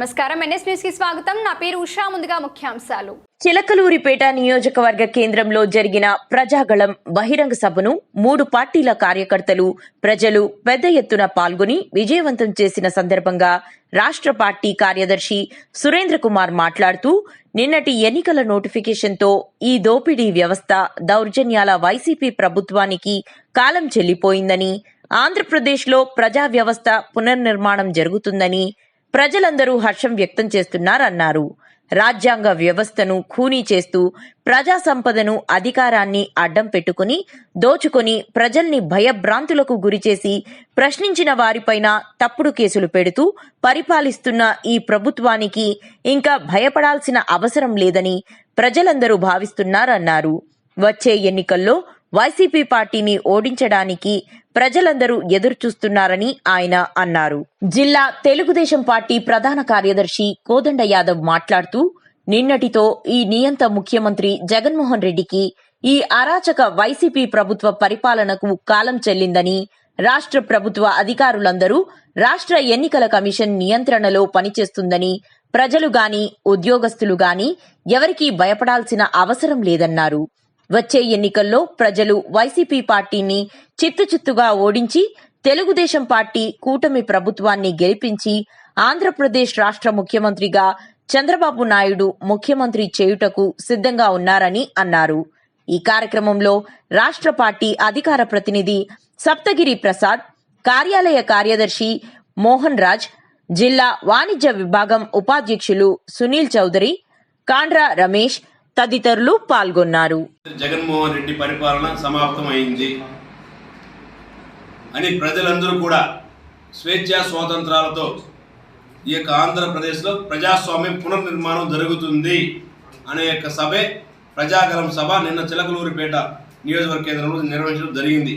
నమస్కారం. ఎన్ఎస్ న్యూస్కి స్వాగతం. నా పేరు ఉషా. ముందుగా ముఖ్యాంశాలు. చిలకలూరిపేట నియోజకవర్గ కేంద్రంలో జరిగిన ప్రజాగళం బహిరంగ సభను మూడు పార్టీల కార్యకర్తలు ప్రజలు పెద్ద ఎత్తున పాల్గొని విజయవంతం చేసిన సందర్భంగా రాష్ట్ర పార్టీ కార్యదర్శి సురేంద్ర కుమార్ మాట్లాడుతూ నిన్నటి ఎన్నికల నోటిఫికేషన్తో ఈ దోపిడీ వ్యవస్థ దౌర్జన్యాల వైసీపీ ప్రభుత్వానికి కాలం చెల్లిపోయిందని ఆంధ్రప్రదేశ్లో ప్రజా వ్యవస్థ పునర్నిర్మాణం జరుగుతుందని ప్రజలందరూ హర్షం వ్యక్తం చేస్తున్నారన్నారు. రాజ్యాంగ వ్యవస్థను ఖూనీ చేస్తూ ప్రజా సంపదను అధికారాన్ని అడ్డం పెట్టుకుని దోచుకొని ప్రజల్ని భయభ్రాంతులకు గురిచేసి ప్రశ్నించిన వారిపైన తప్పుడు కేసులు పెడుతూ పరిపాలిస్తున్న ఈ ప్రభుత్వానికి ఇంకా భయపడాల్సిన అవసరం లేదని ప్రజలందరూ భావిస్తున్నారన్నారు. వచ్చే ఎన్నికల్లో వైసీపీ పార్టీని ఓడించడానికి ప్రజలందరూ ఎదురుచూస్తున్నారని ఆయన అన్నారు. జిల్లా తెలుగుదేశం పార్టీ ప్రధాన కార్యదర్శి కోదండ యాదవ్ మాట్లాడుతూ నిన్నటితో ఈ నియంత ముఖ్యమంత్రి జగన్మోహన్ రెడ్డికి ఈ అరాచక వైసీపీ ప్రభుత్వ పరిపాలనకు కాలం చెల్లిందని రాష్ట్ర ప్రభుత్వ అధికారులందరూ రాష్ట్ర ఎన్నికల కమిషన్ నియంత్రణలో పనిచేస్తుందని ప్రజలు గాని ఉద్యోగస్తులు గాని ఎవరికీ భయపడాల్సిన అవసరం లేదన్నారు. వచ్చే ఎన్నికల్లో ప్రజలు వైసీపీ పార్టీని చిత్తుచిత్తుగా ఓడించి తెలుగుదేశం పార్టీ కూటమి ప్రభుత్వాన్ని గెలిపించి ఆంధ్రప్రదేశ్ రాష్ట్ర ముఖ్యమంత్రిగా చంద్రబాబు నాయుడు ముఖ్యమంత్రి చేయుటకు సిద్ధంగా ఉన్నారని అన్నారు. ఈ కార్యక్రమంలో రాష్ట్ర పార్టీ అధికార ప్రతినిధి సప్తగిరి ప్రసాద్ కార్యాలయ కార్యదర్శి మోహన్ రాజ్ జిల్లా వాణిజ్య విభాగం ఉపాధ్యక్షులు సునీల్ చౌదరి కాండ్రా రమేష్ తదితరులు పాల్గొన్నారు. జగన్మోహన్ రెడ్డి పరిపాలన సమాప్తమైంది అని ప్రజలందరూ కూడా స్వేచ్ఛా స్వాతంత్రాలతో ఈ యొక్క ఆంధ్రప్రదేశ్లో ప్రజాస్వామ్యం పునర్నిర్మాణం జరుగుతుంది అనే యొక్క సభే ప్రజాగలం సభ నిన్న చిలకలూరిపేట నియోజకవర్గ కేంద్రంలో నిర్వహించడం జరిగింది.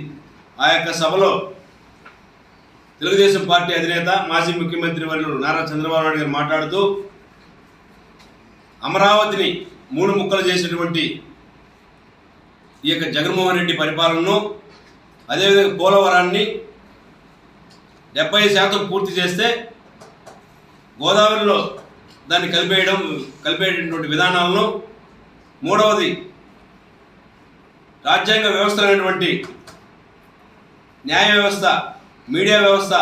ఆ యొక్క సభలో తెలుగుదేశం పార్టీ అధినేత మాజీ ముఖ్యమంత్రి వర్యులు నారా చంద్రబాబు నాయుడు గారు మాట్లాడుతూ అమరావతిని మూడు ముక్కలు చేసినటువంటి ఈ యొక్క జగన్మోహన్ రెడ్డి పరిపాలనను అదేవిధంగా పోలవరాన్ని డెబ్బై శాతం పూర్తి చేస్తే గోదావరిలో దాన్ని కలిపేయడం కలిపేటటువంటి విధానాలను మూడవది రాజ్యాంగ వ్యవస్థలైనటువంటి న్యాయ వ్యవస్థ మీడియా వ్యవస్థ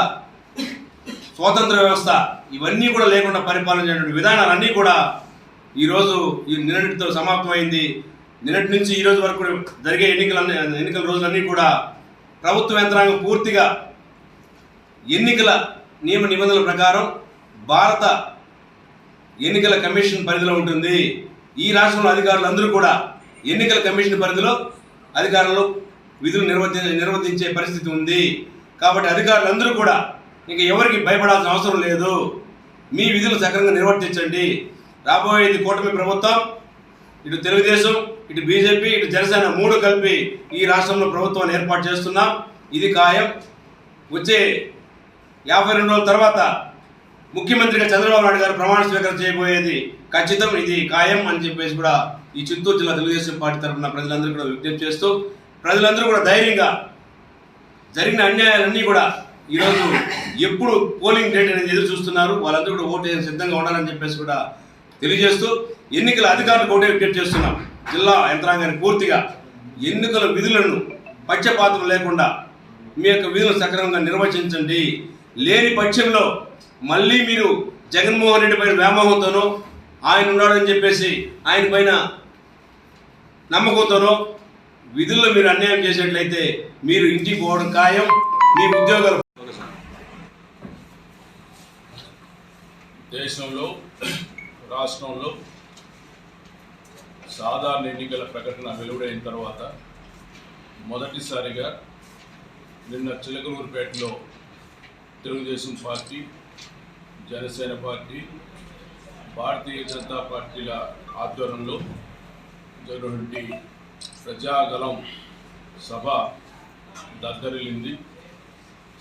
స్వాతంత్ర వ్యవస్థ ఇవన్నీ కూడా లేకుండా పరిపాలన విధానాలన్నీ కూడా ఈరోజు ఈ నిన్నటితో సమాప్తమైంది. నిన్నటి నుంచి ఈ రోజు వరకు జరిగే ఎన్నికలన్నీ ఎన్నికల రోజులన్నీ కూడా ప్రభుత్వ యంత్రాంగం పూర్తిగా ఎన్నికల నియమ నిబంధనల ప్రకారం భారత ఎన్నికల కమిషన్ పరిధిలో ఉంటుంది. ఈ రాష్ట్రంలో అధికారులు అందరూ కూడా ఎన్నికల కమిషన్ పరిధిలో అధికారులు విధులు నిర్వర్తి నిర్వర్తించే పరిస్థితి ఉంది. కాబట్టి అధికారులందరూ కూడా ఇంకా ఎవరికి భయపడాల్సిన అవసరం లేదు. మీ విధులు సక్రమంగా నిర్వర్తించండి. రాబోయేది కూటమి ప్రభుత్వం ఇటు తెలుగుదేశం ఇటు బీజేపీ ఇటు జనసేన మూడు కలిపి ఈ రాష్ట్రంలో ప్రభుత్వాన్ని ఏర్పాటు చేస్తున్నాం. ఇది ఖాయం. వచ్చే యాభై రెండు రోజుల తర్వాత ముఖ్యమంత్రిగా చంద్రబాబు నాయుడు గారు ప్రమాణ స్వీకారం చేయబోయేది ఖచ్చితం. ఇది ఖాయం అని చెప్పేసి కూడా ఈ చిత్తూరు జిల్లా తెలుగుదేశం పార్టీ తరఫున ప్రజలందరూ కూడా విజ్ఞప్తి చేస్తూ ప్రజలందరూ కూడా ధైర్యంగా జరిగిన అన్యాయాలన్నీ కూడా ఈరోజు ఎప్పుడు పోలింగ్ డేట్ అనేది ఎదురు చూస్తున్నారు. వాళ్ళందరూ కూడా ఓటు సిద్ధంగా ఉండాలని చెప్పేసి కూడా తెలియజేస్తూ ఎన్నికల అధికారులకు కూడా విజ్ఞప్తి చేస్తున్నాం. జిల్లా యంత్రాంగాన్ని పూర్తిగా ఎన్నికల విధులను పక్షపాతం లేకుండా మీ యొక్క విధులను సక్రమంగా నిర్వచించండి. లేని పక్షంలో మళ్ళీ మీరు జగన్మోహన్ రెడ్డి పైన వ్యామోహంతోనో ఆయన ఉన్నాడని చెప్పేసి ఆయన పైన నమ్మకంతోనో విధుల్లో మీరు అన్యాయం చేసినట్లయితే మీరు ఇంటికి పోవడం ఖాయం. మీ ఉద్యోగాలు దేశంలో రాష్ట్రంలో సాధారణ ఎన్నికల ప్రకటన వెలువడైన తర్వాత మొదటిసారిగా నిన్న చిలకలూరుపేటలో తెలుగుదేశం పార్టీ జనసేన పార్టీ భారతీయ జనతా పార్టీల ఆధ్వర్యంలో జరిగినటువంటి ప్రజాగలం సభ దద్దరిల్లింది.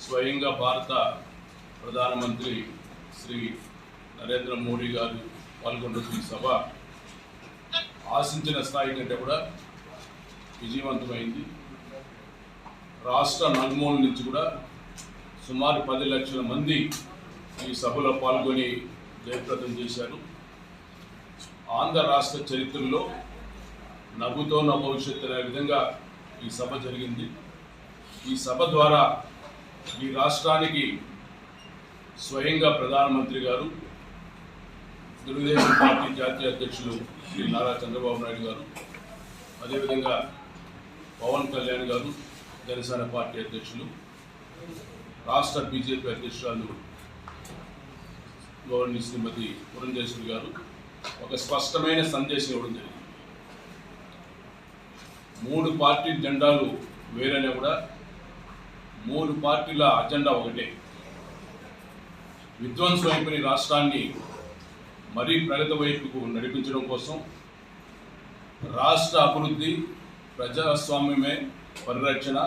స్వయంగా భారత ప్రధానమంత్రి శ్రీ నరేంద్ర మోడీ గారు పాల్గొంటున్న ఈ సభ ఆశించిన స్థాయి కంటే కూడా విజయవంతమైంది. రాష్ట్ర నలుమూల నుంచి కూడా సుమారు పది లక్షల మంది ఈ సభలో పాల్గొని జయప్రదం చేశారు. ఆంధ్ర రాష్ట్ర చరిత్రలో నవ్వుతో భవిష్యత్తు అనే విధంగా ఈ సభ జరిగింది. ఈ సభ ద్వారా ఈ రాష్ట్రానికి స్వయంగా ప్రధానమంత్రి గారు తెలుగుదేశం పార్టీ జాతీయ అధ్యక్షులు శ్రీ నారా చంద్రబాబు నాయుడు గారు అదేవిధంగా పవన్ కళ్యాణ్ గారు జనసేన పార్టీ అధ్యక్షులు రాష్ట్ర బీజేపీ అధ్యక్షురాలు గవర్నర్ శ్రీమతి పురంధేశ్వరి గారు ఒక స్పష్టమైన సందేశం ఇవ్వడం జరిగింది. మూడు పార్టీ జెండాలు వేరైనా కూడా మూడు పార్టీల అజెండా ఒకటే. విధ్వంసం అయిపోయిన రాష్ట్రాన్ని మరీ ప్రగతి వైపుకు నడిపించడం కోసం రాష్ట్ర అభివృద్ధి ప్రజాస్వామ్యమే పరిరక్షణ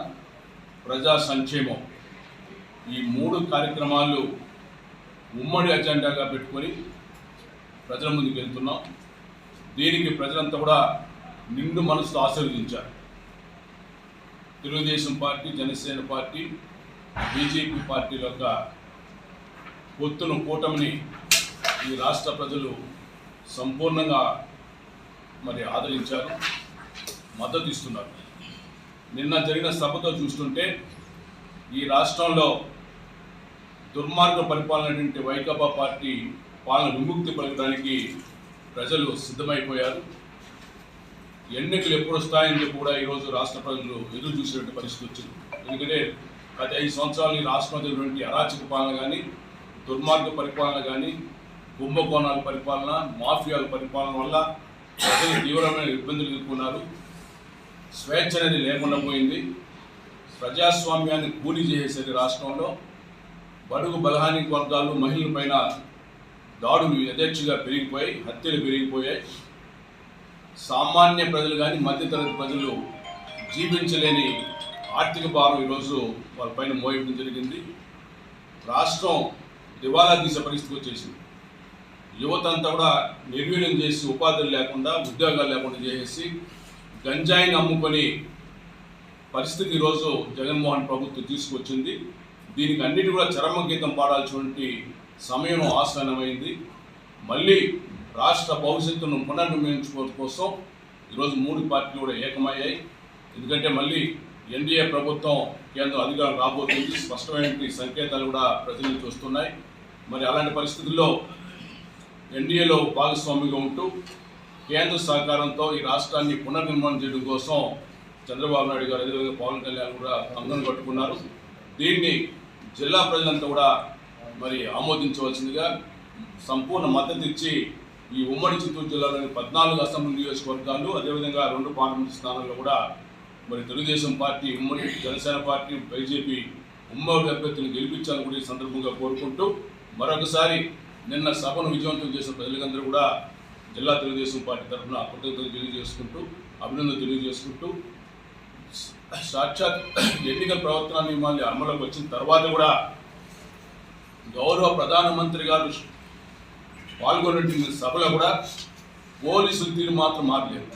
ప్రజా సంక్షేమం ఈ మూడు కార్యక్రమాలు ఉమ్మడి అజెండాగా పెట్టుకొని ప్రజల ముందుకు వెళ్తున్నాం. దీనికి ప్రజలంతా కూడా నిండు మనసుతో ఆశీర్వదించారు Telugu Desam party Janasena party BJP పార్టీల యొక్క పొత్తును కూటమిని ఈ రాష్ట్ర ప్రజలు సంపూర్ణంగా మరి ఆదరించారు మద్దతు ఇస్తున్నారు. నిన్న జరిగిన సభతో చూస్తుంటే ఈ రాష్ట్రంలో దుర్మార్గ పరిపాలనటువంటి వైకాపా పార్టీ పాలన విముక్తి పలకడానికి ప్రజలు సిద్ధమైపోయారు. ఎన్నికలు ఎప్పుడు వస్తాయని చెప్పి కూడా ఈరోజు రాష్ట్ర ప్రజలు ఎదురు చూసినటువంటి పరిస్థితి వచ్చింది. ఎందుకంటే గత ఐదు సంవత్సరాలు ఈ రాష్ట్రంలో జరిగినటువంటి అరాచక పాలన కానీ దుర్మార్గ పరిపాలన కానీ కుంభకోణాల పరిపాలన మాఫియాల పరిపాలన వల్ల ప్రజలు తీవ్రమైన ఇబ్బందులు ఎదుర్కొన్నారు. స్వేచ్ఛ అనేది లేకుండా పోయింది. ప్రజాస్వామ్యాన్ని కూలి చేసేది రాష్ట్రంలో. బడుగు బలహానికి వర్గాలు మహిళల పైన దాడులు యథేచ్ఛగా పెరిగిపోయి హత్యలు పెరిగిపోయాయి. సామాన్య ప్రజలు కానీ మధ్యతరగతి ప్రజలు జీవించలేని ఆర్థిక భారం ఈరోజు వాళ్ళపైన మోయడం జరిగింది. రాష్ట్రం దివాలా తీసే పరిస్థితి వచ్చేసింది. యువత అంతా కూడా నిర్వీర్యం చేసి ఉపాధులు లేకుండా ఉద్యోగాలు లేకుండా చేసేసి గంజాయిని అమ్ముకొని పరిస్థితి ఈరోజు జగన్మోహన్ ప్రభుత్వం తీసుకొచ్చింది. దీనికి అన్నిటి కూడా చరమ గీతం పాడాల్సినటువంటి సమయం ఆసనమైంది మళ్ళీ రాష్ట్ర భవిష్యత్తును పునర్నిర్మించుకోవడం కోసం ఈరోజు మూడు పార్టీలు కూడా ఏకమయ్యాయి. ఎందుకంటే మళ్ళీ ఎన్డీఏ ప్రభుత్వం కేంద్రం అధికారం రాబోతుంది. స్పష్టమైన సంకేతాలు కూడా ప్రజలు చూస్తున్నాయి. వస్తున్నాయి మరి అలాంటి పరిస్థితుల్లో ఎన్డీఏలో భాగస్వామిగా ఉంటూ కేంద్ర సహకారంతో ఈ రాష్ట్రాన్ని పునర్నిర్మాణం చేయడం కోసం చంద్రబాబు నాయుడు గారు అదేవిధంగా పవన్ కళ్యాణ్ కూడా కంగం కట్టుకున్నారు. దీన్ని జిల్లా ప్రజలంతా కూడా మరి ఆమోదించవలసిందిగా సంపూర్ణ మద్దతు ఇచ్చి ఈ ఉమ్మడి చిత్తూరు జిల్లాలోని పద్నాలుగు అసెంబ్లీ నియోజకవర్గాలు అదేవిధంగా రెండు పార్లమెంట్ స్థానాల్లో కూడా మరి తెలుగుదేశం పార్టీ ఉమ్మడి జనసేన పార్టీ బీజేపీ ఉమ్మడి అభ్యర్థులను గెలిపించాలని కూడా ఈ సందర్భంగా కోరుకుంటూ మరొకసారి నిన్న సభను విజయవంతం చేసిన ప్రజలందరూ కూడా జిల్లా తెలుగుదేశం పార్టీ తరఫున కృతజ్ఞతలు తెలియజేసుకుంటూ అభినందనలు తెలియజేసుకుంటూ సాక్షాత్ ఎన్నికల ప్రవర్తన నియమాలు అమలులోకి వచ్చిన తర్వాత కూడా గౌరవ ప్రధానమంత్రి గారు పాల్గొన్నటువంటి సభలో కూడా పోలీసులు తీరు మాత్రం మారలేదు.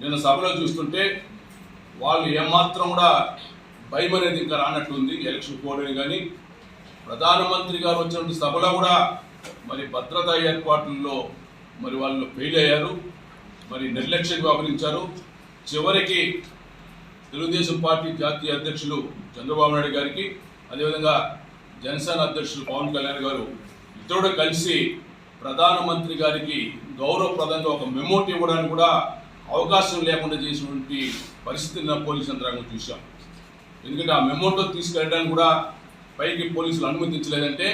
నేను సభలో చూస్తుంటే వాళ్ళు ఏమాత్రం కూడా భయం అనేది ఇంకా రానట్టుంది ఎలక్షన్ కోడ్ కానీ ప్రధానమంత్రి గారు వచ్చినటువంటి సభలో కూడా మరి భద్రతా ఏర్పాట్లలో మరి వాళ్ళు ఫెయిల్ అయ్యారు మరి నిర్లక్ష్యం వ్యవహరించారు. చివరికి తెలుగుదేశం పార్టీ జాతీయ అధ్యక్షులు చంద్రబాబు నాయుడు గారికి అదేవిధంగా జనసేన అధ్యక్షులు పవన్ కళ్యాణ్ గారు ఇద్దరు కలిసి ప్రధానమంత్రి గారికి గౌరవప్రదంగా ఒక మెమోట్ ఇవ్వడానికి కూడా అవకాశం లేకుండా చేసినటువంటి పరిస్థితిని పోలీస్ యంత్రాంగం చూశాం. ఎందుకంటే ఆ మెమోటో తీసుకెళ్ళడానికి కూడా పైకి పోలీసులు అనుమతించలేదంటే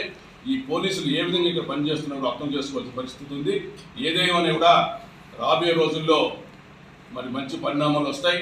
ఈ పోలీసులు ఏ విధంగా ఇక్కడ పనిచేస్తున్నారో అర్థం చేసుకోవాల్సిన పరిస్థితి ఉంది. ఏదేమైనా కూడా రాబోయే రోజుల్లో మరి మంచి పరిణామాలు వస్తాయి.